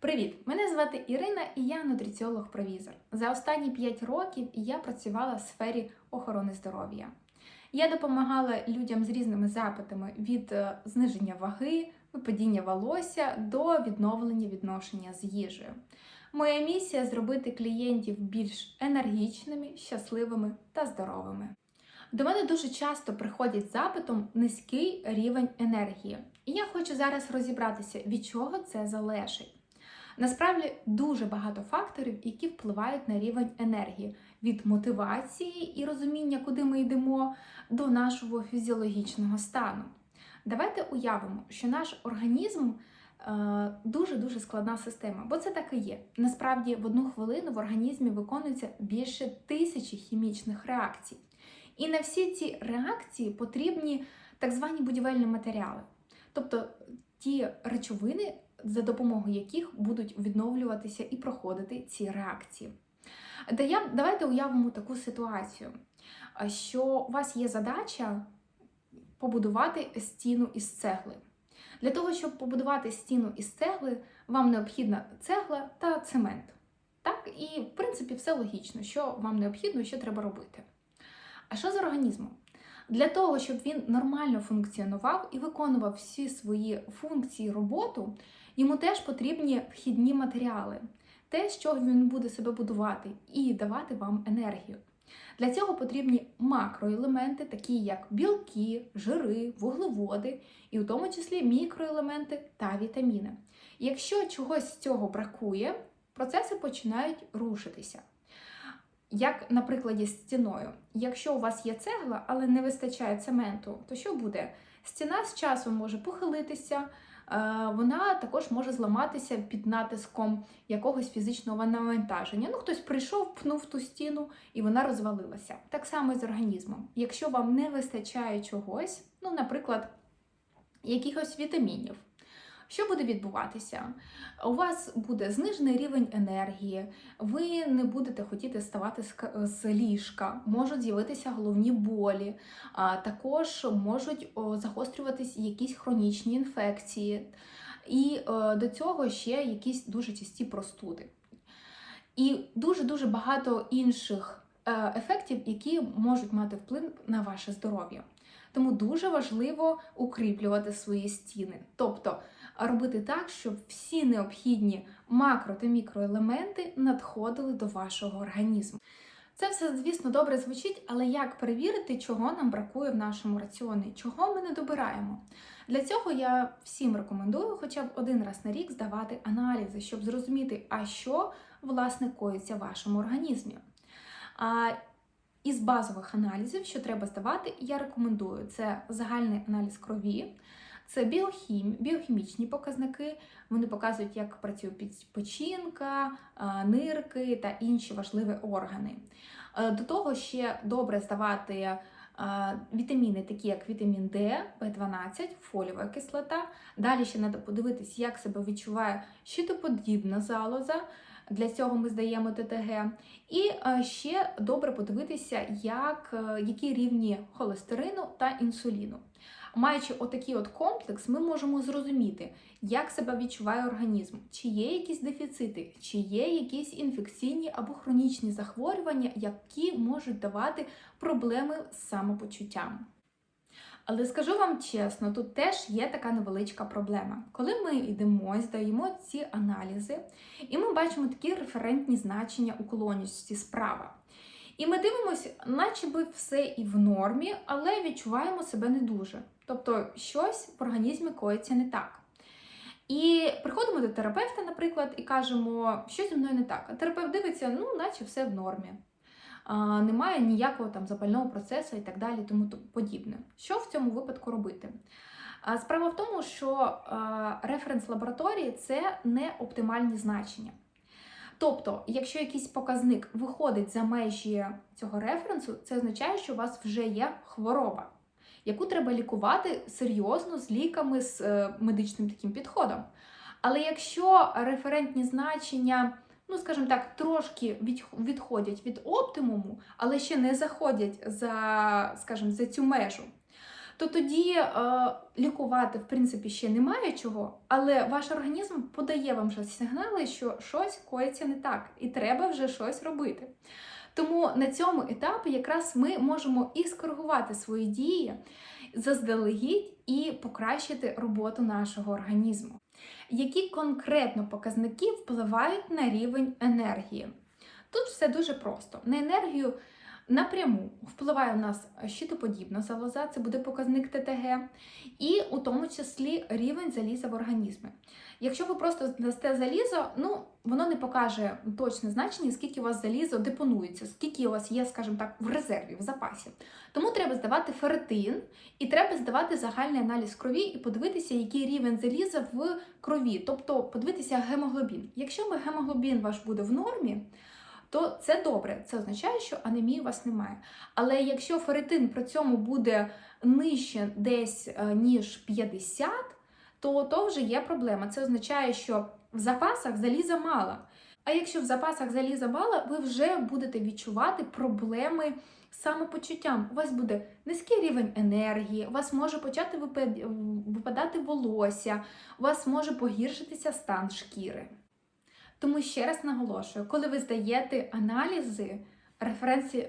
Привіт! Мене звати Ірина і я нутриціолог-провізор. За останні 5 років я працювала в сфері охорони здоров'я. Я допомагала людям з різними запитами від е, зниження ваги, випадіння волосся до відновлення відношення з їжею. Моя місія зробити клієнтів більш енергічними, щасливими та здоровими. До мене дуже часто приходять запитом низький рівень енергії. І я хочу зараз розібратися, від чого це залежить. Насправді дуже багато факторів, які впливають на рівень енергії від мотивації і розуміння, куди ми йдемо, до нашого фізіологічного стану. Давайте уявимо, що наш організм дуже дуже складна система, бо це так і є. Насправді, в одну хвилину в організмі виконується більше тисячі хімічних реакцій. І на всі ці реакції потрібні так звані будівельні матеріали, тобто ті речовини, за допомогою яких будуть відновлюватися і проходити ці реакції. Давайте уявимо таку ситуацію, що у вас є задача побудувати стіну із цегли. Для того, щоб побудувати стіну із цегли, вам необхідна цегла та цемент. Так, і в принципі все логічно, що вам необхідно, і що треба робити. А що з організмом? Для того, щоб він нормально функціонував і виконував всі свої функції роботу, йому теж потрібні вхідні матеріали, те, що він буде себе будувати і давати вам енергію. Для цього потрібні макроелементи, такі як білки, жири, вуглеводи, і в тому числі мікроелементи та вітаміни. Якщо чогось з цього бракує, процеси починають рушитися. Як на прикладі з стіною. Якщо у вас є цегла, але не вистачає цементу, то що буде? Стіна з часом може похилитися, е, вона також може зламатися під натиском якогось фізичного навантаження. Ну, хтось прийшов, пнув ту стіну і вона розвалилася. Так само і з організмом. Якщо вам не вистачає чогось, ну, наприклад, якихось вітамінів. Що буде відбуватися? У вас буде знижений рівень енергії, ви не будете хотіти ставати з ліжка, можуть з'явитися головні болі, також можуть загострюватись якісь хронічні інфекції, і е, до цього ще якісь дуже часті простуди. І дуже-дуже багато інших е, ефектів, які можуть мати вплив на ваше здоров'я. Тому дуже важливо укріплювати свої стіни. Тобто робити так, щоб всі необхідні макро та мікроелементи надходили до вашого організму. Це все, звісно, добре звучить, але як перевірити, чого нам бракує в нашому раціоні, чого ми не добираємо? Для цього я всім рекомендую хоча б один раз на рік здавати аналізи, щоб зрозуміти, а що власне коїться в вашому організмі. А із базових аналізів, що треба здавати, я рекомендую це загальний аналіз крові, це біохім, біохімічні показники. Вони показують, як працює печінка, нирки та інші важливі органи. Е, до того ще добре здавати вітаміни, такі як вітамін Д, В12, фоліова кислота. Далі ще треба подивитись, як себе відчуває щитоподібна залоза. Для цього ми здаємо ТТГ. І е, ще добре подивитися, як, е, які рівні холестерину та інсуліну. Маючи отакий от комплекс, ми можемо зрозуміти, як себе відчуває організм, чи є якісь дефіцити, чи є якісь інфекційні або хронічні захворювання, які можуть давати проблеми з самопочуттям. Але скажу вам чесно, тут теж є така невеличка проблема. Коли ми йдемо, здаємо ці аналізи, і ми бачимо такі референтні значення уклонності справа. І ми дивимося, наче би все і в нормі, але відчуваємо себе не дуже. Тобто щось в організмі коїться не так. І приходимо до терапевта, наприклад, і кажемо, що зі мною не так. А терапевт дивиться, ну, наче все в нормі. А, Немає ніякого там запального процесу і так далі, тому подібне. Що в цьому випадку робити? А, Справа в тому, що референс лабораторії це не оптимальні значення. Тобто, якщо якийсь показник виходить за межі цього референсу, це означає, що у вас вже є хвороба, яку треба лікувати серйозно з ліками, з е, медичним таким підходом. Але якщо референтні значення, ну, скажімо так, трошки відходять від оптимуму, але ще не заходять за, скажімо, за цю межу, то тоді е, лікувати в принципі ще немає чого, але ваш організм подає вам вже сигнали, що щось коїться не так, і треба вже щось робити. Тому на цьому етапі якраз ми можемо і скоригувати свої дії заздалегідь і покращити роботу нашого організму. Які конкретно показники впливають на рівень енергії? Тут все дуже просто. На енергію напряму впливає у нас щитоподібна залоза, це буде показник ТТГ, і у тому числі рівень заліза в організмі. Якщо ви просто здасте залізо, ну воно не покаже точне значення, скільки у вас залізо депонується, скільки у вас є, скажімо так, в резерві, в запасі. Тому треба здавати ферритин і треба здавати загальний аналіз крові і подивитися, який рівень заліза в крові, тобто подивитися гемоглобін. Якщо гемоглобін ваш буде в нормі, то це добре. Це означає, що анемії у вас немає. Але якщо ферритин при цьому буде нижче десь е, ніж 50, то то вже є проблема. Це означає, що в запасах заліза мало. А якщо в запасах заліза мало, ви вже будете відчувати проблеми з самопочуттям. У вас буде низький рівень енергії, у вас може почати випадати волосся, у вас може погіршитися стан шкіри. Тому ще раз наголошую, коли ви здаєте аналізи, референці,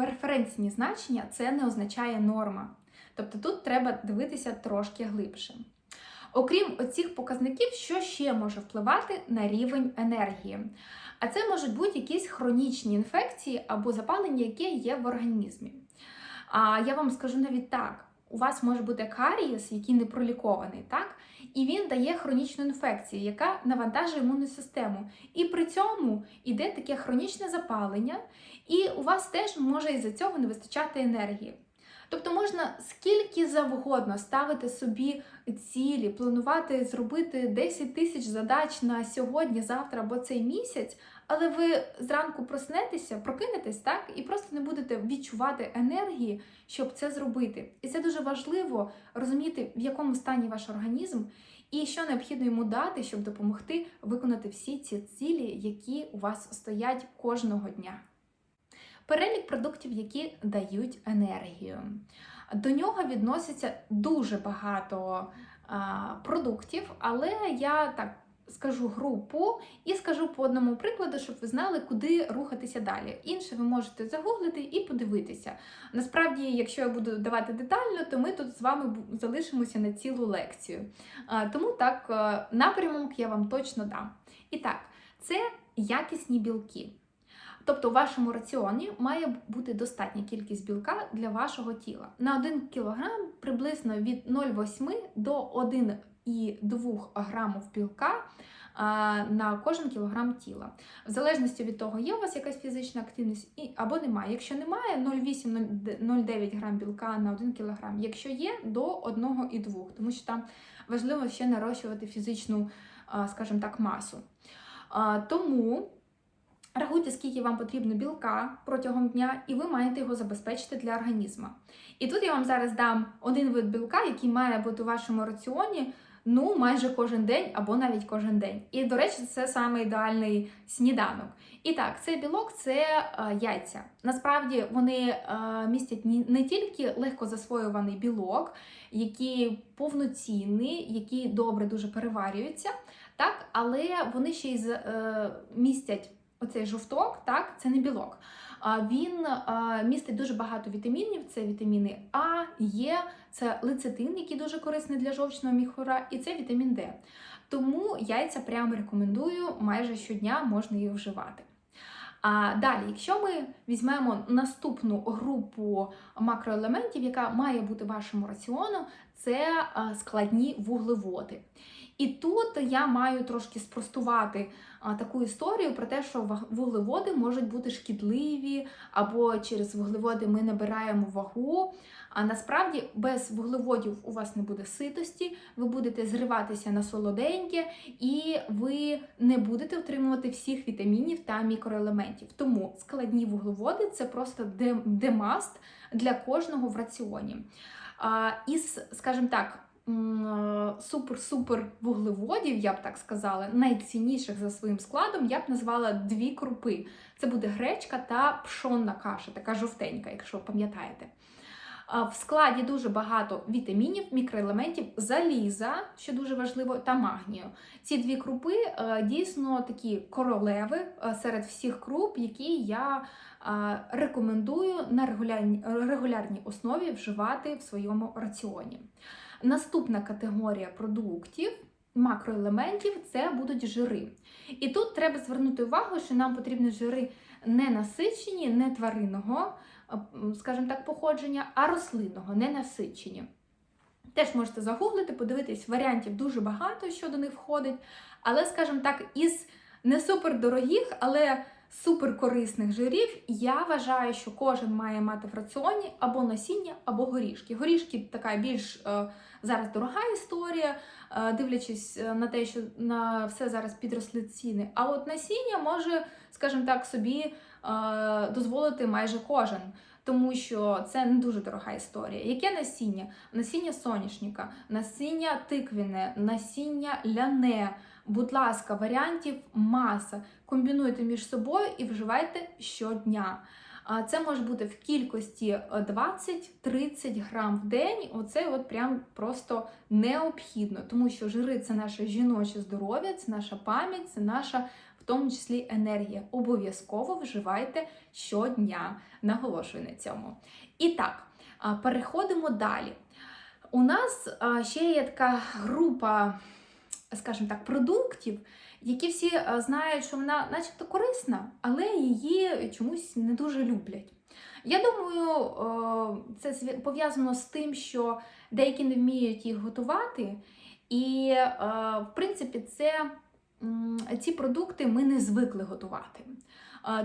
референційні значення, це не означає норма. Тобто тут треба дивитися трошки глибше. Окрім оцих показників, що ще може впливати на рівень енергії? А це можуть бути якісь хронічні інфекції або запалення, яке є в організмі. А я вам скажу навіть так: у вас може бути карієс, який не пролікований, так? І він дає хронічну інфекцію, яка навантажує імунну систему. І при цьому йде таке хронічне запалення, і у вас теж може із-за цього не вистачати енергії. Тобто можна скільки завгодно ставити собі цілі, планувати зробити 10 тисяч задач на сьогодні, завтра або цей місяць, але ви зранку проснетеся, прокинетесь так і просто не будете відчувати енергії, щоб це зробити. І це дуже важливо розуміти, в якому стані ваш організм. І що необхідно йому дати, щоб допомогти виконати всі ці цілі, які у вас стоять кожного дня. Перелік продуктів, які дають енергію. До нього відноситься дуже багато продуктів, але я так скажу групу і скажу по одному прикладу, щоб ви знали, куди рухатися далі. Інше ви можете загуглити і подивитися. Насправді, якщо я буду давати детально, то ми тут з вами залишимося на цілу лекцію. Тому так, напрямок я вам точно дам. І так, це якісні білки. Тобто у вашому раціоні має бути достатня кількість білка для вашого тіла. На 1 кг приблизно від 0,8 до 1,2 грамів білка на кожен кілограм тіла. В залежності від того, є у вас якась фізична активність або немає. Якщо немає, 0,8-0,9 грам білка на 1 кг. Якщо є, до 1,2, тому що там важливо ще нарощувати фізичну, скажімо так, масу. Тому. Рахуйте, скільки вам потрібно білка протягом дня, і ви маєте його забезпечити для організму. І тут я вам зараз дам один вид білка, який має бути у вашому раціоні ну майже кожен день або навіть кожен день. І, до речі, це саме ідеальний сніданок. І так, цей білок це е, яйця. Насправді вони е, містять не тільки легко засвоюваний білок, який повноцінний, який добре дуже переварюється, так, але вони ще й е, містять оцей жовток, так, це не білок. Він містить дуже багато вітамінів. Це вітаміни А, Є, це лецитин, який дуже корисний для жовчного міхура, і це вітамін Д. Тому яйця прямо рекомендую, майже щодня можна їх вживати. А далі, якщо ми візьмемо наступну групу макроелементів, яка має бути вашому раціону, це складні вуглеводи. І тут я маю трошки спростувати таку історію про те, що вуглеводи можуть бути шкідливі, або через вуглеводи ми набираємо вагу. А насправді без вуглеводів у вас не буде ситості, ви будете зриватися на солоденьке, і ви не будете отримувати всіх вітамінів та мікроелементів. Тому складні вуглеводи це просто демаст для кожного в раціоні. Із, скажімо так, супер-супер вуглеводів, я б так сказала, найцінніших за своїм складом, я б назвала дві крупи. Це буде гречка та пшонна каша, така жовтенька, якщо пам'ятаєте. В складі дуже багато вітамінів, мікроелементів, заліза, що дуже важливо, та магнію. Ці дві крупи е, дійсно такі королеви е, серед всіх круп, які я е, рекомендую на регулярній, основі вживати в своєму раціоні. Наступна категорія продуктів. Макроелементів це будуть жири. І тут треба звернути увагу, що нам потрібні жири не насичені, не тваринного, скажімо так, походження, а рослинного, не насичені. Теж можете загуглити, подивитись, варіантів дуже багато, що до них входить. Але, скажімо так, із не супердорогих, але суперкорисних жирів, я вважаю, що кожен має мати в раціоні або насіння, або горішки. Горішки така більш е, зараз дорога історія, е, дивлячись е, на те, що на все зараз підросли ціни. А от насіння може, скажімо так, собі дозволити майже кожен. Тому що це не дуже дорога історія. Яке насіння? Насіння соняшника, насіння тиквіне, насіння ляне. Будь ласка, варіантів маса. Комбінуйте між собою і вживайте щодня. Це може бути в кількості 20-30 грам в день. Оце от прям просто необхідно, тому що жири це наше жіноче здоров'я, це наша пам'ять, це наша в тому числі енергія. Обов'язково вживайте щодня. Наголошую на цьому. І так, переходимо далі. У нас ще є така група, скажімо так, продуктів які всі е, знають, що вона начебто корисна, але її чомусь не дуже люблять. Я думаю, е, це пов'язано з тим, що деякі не вміють їх готувати, і, е, в принципі, це, ці продукти ми не звикли готувати.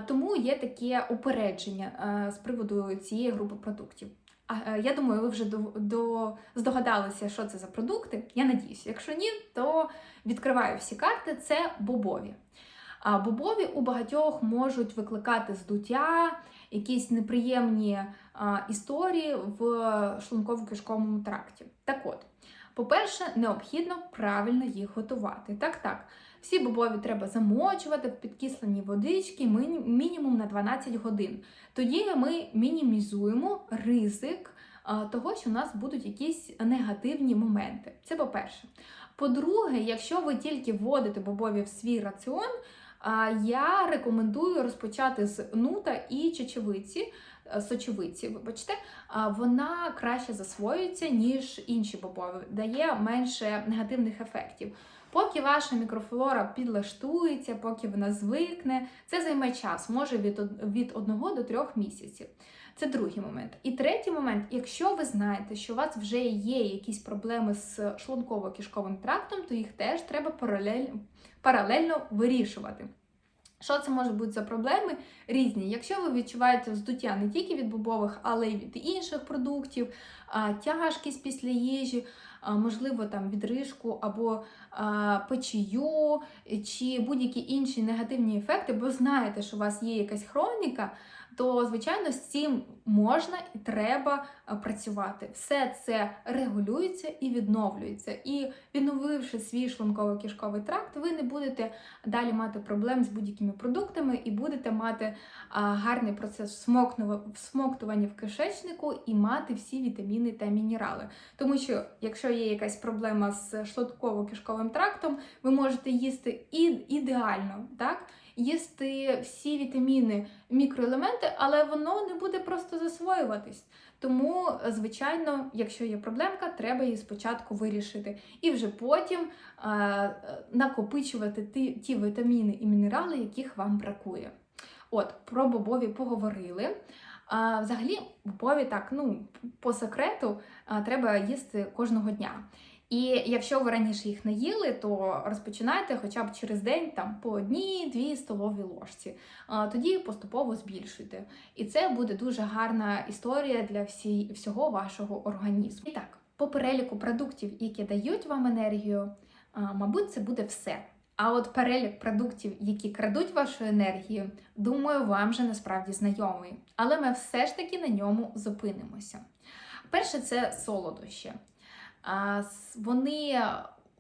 Тому є таке упередження з приводу цієї групи продуктів. Е, я думаю, ви вже до, до, здогадалися, що це за продукти. Я надіюся, якщо ні, то відкриваю всі карти. Це бобові. А бобові у багатьох можуть викликати здуття, якісь неприємні а, історії в шлунково-кишковому тракті. Так от, по-перше, необхідно правильно їх готувати. Так, так. Всі бобові треба замочувати в підкислені водички мінімум на 12 годин. Тоді ми мінімізуємо ризик того, що у нас будуть якісь негативні моменти. Це по-перше. По-друге, якщо ви тільки вводите бобові в свій раціон, я рекомендую розпочати з нута і чечевиці. Сочевиці, вибачте, вона краще засвоюється, ніж інші бобові, дає менше негативних ефектів. Поки ваша мікрофлора підлаштується, поки вона звикне, це займе час, може від від 1 до 3 місяців. Це другий момент. І третій момент, якщо ви знаєте, що у вас вже є якісь проблеми з шлунково-кишковим трактом, то їх теж треба паралельно, паралельно вирішувати. Що це може бути за проблеми? Різні. Якщо ви відчуваєте вздуття не тільки від бобових, але й від інших продуктів, тяжкість після їжі, можливо, там відрижку або печію, чи будь-які інші негативні ефекти, бо знаєте, що у вас є якась хроніка, то, звичайно, з цим можна і треба е, працювати. Все це регулюється і відновлюється. І відновивши свій шлунково-кишковий тракт, ви не будете далі мати проблем з будь-якими продуктами і будете мати гарний процес всмоктування в кишечнику і мати всі вітаміни та мінерали. Тому що, якщо є якась проблема з шлунково-кишковим трактом, ви можете їсти і ідеально, так? Їсти всі вітаміни, мікроелементи, але воно не буде просто засвоюватись. Тому, звичайно, якщо є проблемка, треба її спочатку вирішити. І вже потім е накопичувати ті, ті вітаміни і мінерали, яких вам бракує. От, про бобові поговорили. А, Взагалі, бобові так, ну, по секрету, а, треба їсти кожного дня. І якщо ви раніше їх не їли, то розпочинайте хоча б через день там по одній-дві столові ложці. Тоді поступово збільшуйте. І це буде дуже гарна історія для всі, всього вашого організму. І так, по переліку продуктів, які дають вам енергію, мабуть, це буде все. А от перелік продуктів, які крадуть вашу енергію, думаю, вам вже насправді знайомий. Але ми все ж таки на ньому зупинимося. Перше, це солодощі. Вони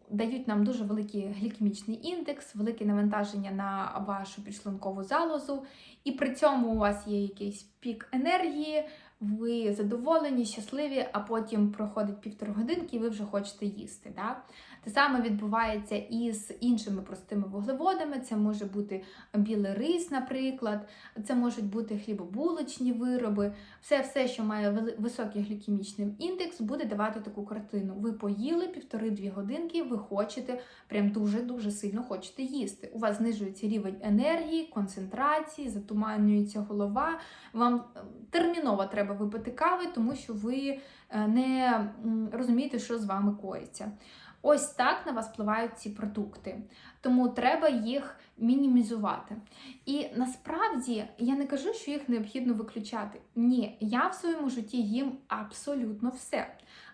дають нам дуже великий глікемічний індекс, велике навантаження на вашу підшлункову залозу, і при цьому у вас є якийсь пік енергії, ви задоволені, щасливі, а потім проходить півтори годинки, і ви вже хочете їсти. Да? Те саме відбувається і з іншими простими вуглеводами. Це може бути білий рис, наприклад, це можуть бути хлібобулочні вироби. Все, все, що має високий глікемічний індекс, буде давати таку картину. Ви поїли півтори-дві годинки, ви хочете, прям дуже-дуже сильно хочете їсти. У вас знижується рівень енергії, концентрації, затуманюється голова. Вам е, терміново треба випити кави, тому що ви е, не розумієте, що з вами коїться. Ось так на вас впливають ці продукти, тому треба їх мінімізувати. І насправді я не кажу, що їх необхідно виключати. Ні, я в своєму житті їм абсолютно все.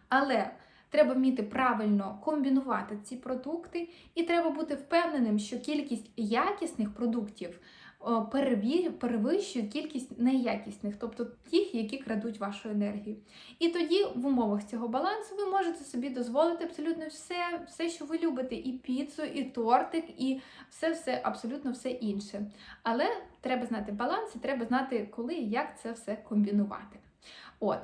Але треба вміти правильно комбінувати ці продукти, і треба бути впевненим, що кількість якісних продуктів переві- перевищує кількість неякісних, тобто тих, які крадуть вашу енергію. І тоді в умовах цього балансу ви можете собі дозволити абсолютно все, все, що ви любите, і піцу, і тортик, і все, все, абсолютно все інше. Але треба знати баланс, і треба знати, коли і як це все комбінувати. От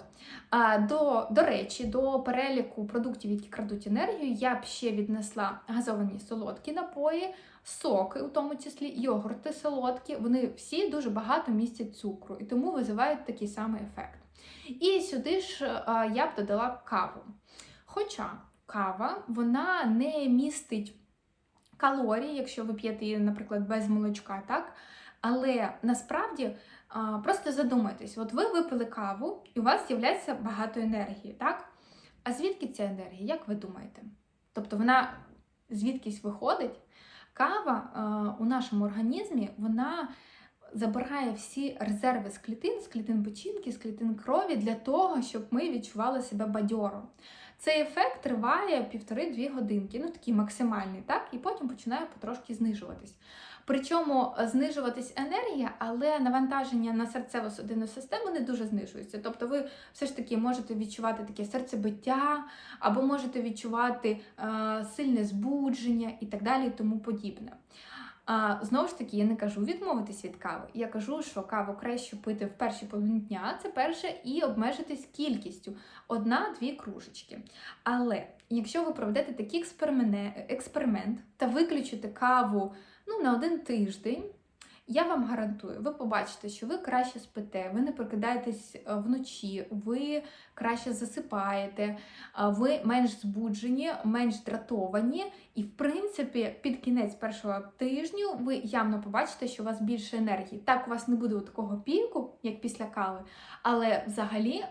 а, до, до речі, до переліку продуктів, які крадуть енергію, я б ще віднесла газовані солодкі напої, соки, у тому числі йогурти солодкі. Вони всі дуже багато містять цукру і тому визивають такий самий ефект. І сюди ж а, я б додала каву. Хоча кава вона не містить калорій, якщо ви п'єте її, наприклад, без молочка, так? Але насправді а, просто задумайтесь, от ви випили каву, і у вас з'являється багато енергії, так? А звідки ця енергія, як ви думаєте? Тобто вона звідкись виходить? Кава а, у нашому організмі вона забирає всі резерви з клітин, з клітин печінки, з клітин крові для того, щоб ми відчували себе бадьоро. Цей ефект триває півтори-дві годинки, ну такий максимальний, так, і потім починає потрошки знижуватись. Причому е, знижуватись енергія, але навантаження на серцево-судинну систему не дуже знижується. Тобто ви все ж таки можете відчувати таке серцебиття, або можете відчувати е, сильне збудження і так далі, і тому подібне. А, знову ж таки, я не кажу відмовитись від кави. Я кажу, що каву краще пити в перші половині дня, це перше, і обмежитись кількістю одна-дві кружечки. Але якщо ви проведете такий експеримент та виключите каву ну, на один тиждень, я вам гарантую, ви побачите, що ви краще спите, ви не прокидаєтесь е, вночі, ви краще засипаєте, е, ви менш збуджені, менш дратовані, і, в принципі, під кінець першого тижню ви явно побачите, що у вас більше енергії. Так, у вас не буде такого піку, як після кави, але взагалі е,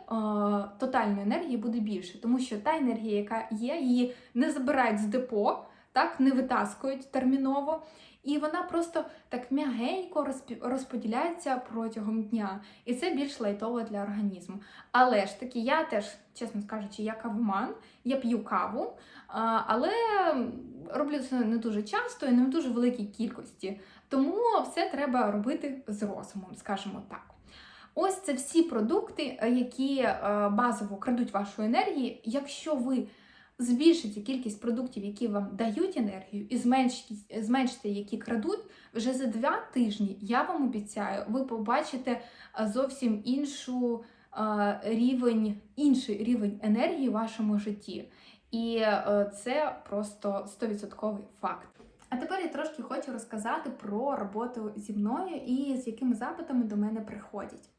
тотальної енергії буде більше, тому що та енергія, яка є, її не забирають з депо, так, не витаскують терміново. І вона просто так м'ягенько розподіляється протягом дня. І це більш лайтово для організму. Але ж таки, я теж, чесно скажучи, я кавоман, я п'ю каву, але роблю це не дуже часто і не в дуже великій кількості. Тому все треба робити з розумом, скажімо так. Ось це всі продукти, які е, базово крадуть вашу енергію. Якщо ви збільшите кількість продуктів, які вам дають енергію, і зменшите, які крадуть, вже за два тижні, я вам обіцяю, ви побачите зовсім іншу рівень, інший рівень енергії в вашому житті. І е, це просто 100% факт. А тепер я трошки хочу розказати про роботу зі мною і з якими запитами до мене приходять.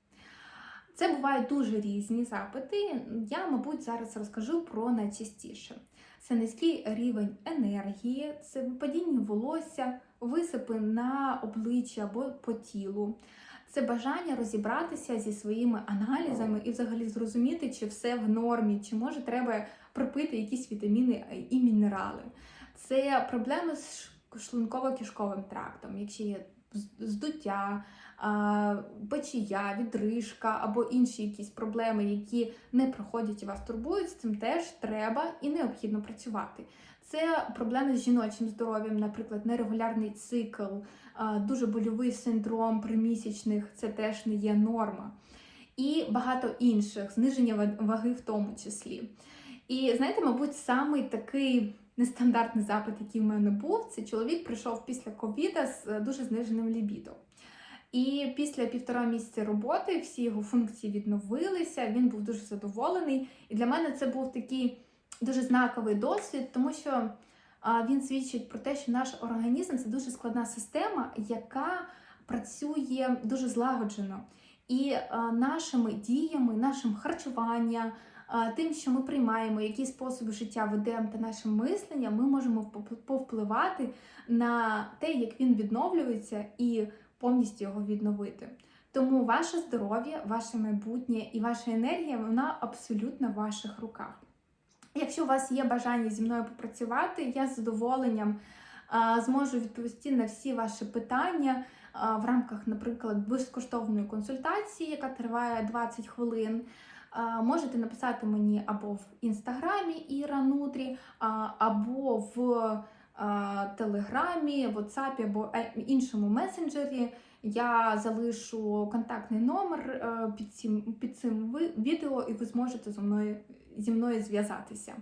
Це бувають дуже різні запити. Я, мабуть, зараз розкажу про найчастіше. Це низький рівень енергії, це випадіння волосся, висипи на обличчя або по тілу. Це бажання розібратися зі своїми аналізами і взагалі зрозуміти, чи все в нормі, чи може треба пропити якісь вітаміни і мінерали. Це проблеми з шлунково-кишковим трактом, якщо є здуття, печія, відрижка або інші якісь проблеми, які не проходять і вас турбують, з цим теж треба і необхідно працювати. Це проблеми з жіночим здоров'ям, наприклад, нерегулярний цикл, дуже больовий синдром примісячних, це теж не є норма. І багато інших, зниження ваги в тому числі. І знаєте, мабуть, самий такий нестандартний запит, який в мене був, це чоловік прийшов після ковіда з е, дуже зниженим лібідо. І після півтора місяця роботи всі його функції відновилися. Він був дуже задоволений. І для мене це був такий дуже знаковий досвід, тому що він свідчить про те, що наш організм це дуже складна система, яка працює дуже злагоджено. І нашими діями, нашим харчуванням, тим, що ми приймаємо, які способи життя ведемо та нашим мисленням, ми можемо вп- повпливати на те, як він відновлюється, і повністю його відновити. Тому ваше здоров'я, ваше майбутнє і ваша енергія вона абсолютно в ваших руках. Якщо у вас є бажання зі мною попрацювати, я з задоволенням зможу відповісти на всі ваші питання в рамках, наприклад, безкоштовної консультації, яка триває 20 хвилин. Можете написати мені або в інстаграмі Іра Нутрі, або в Телеграмі, Ватсапі або е, іншому месенджері. Я залишу контактний номер е, під цим, під цим відео, і ви зможете зі мною, зі мною зв'язатися.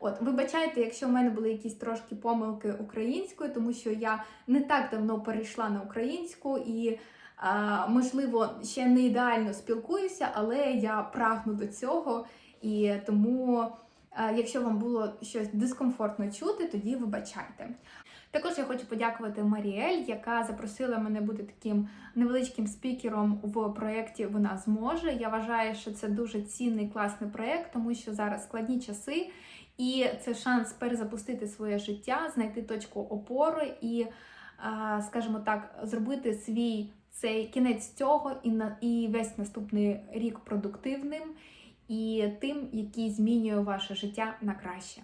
От, вибачайте, якщо в мене були якісь трошки помилки українською, тому що я не так давно перейшла на українську і, можливо, ще не ідеально спілкуюся, але я прагну до цього. І тому, якщо вам було щось дискомфортно чути, тоді вибачайте. Також я хочу подякувати Маріель, яка запросила мене бути таким невеличким спікером в проєкті Вона зможе. Я вважаю, що це дуже цінний класний проєкт, тому що зараз складні часи, і це шанс перезапустити своє життя, знайти точку опори і, скажімо так, зробити свій цей кінець цього і на і весь наступний рік продуктивним і тим, який змінює ваше життя на краще.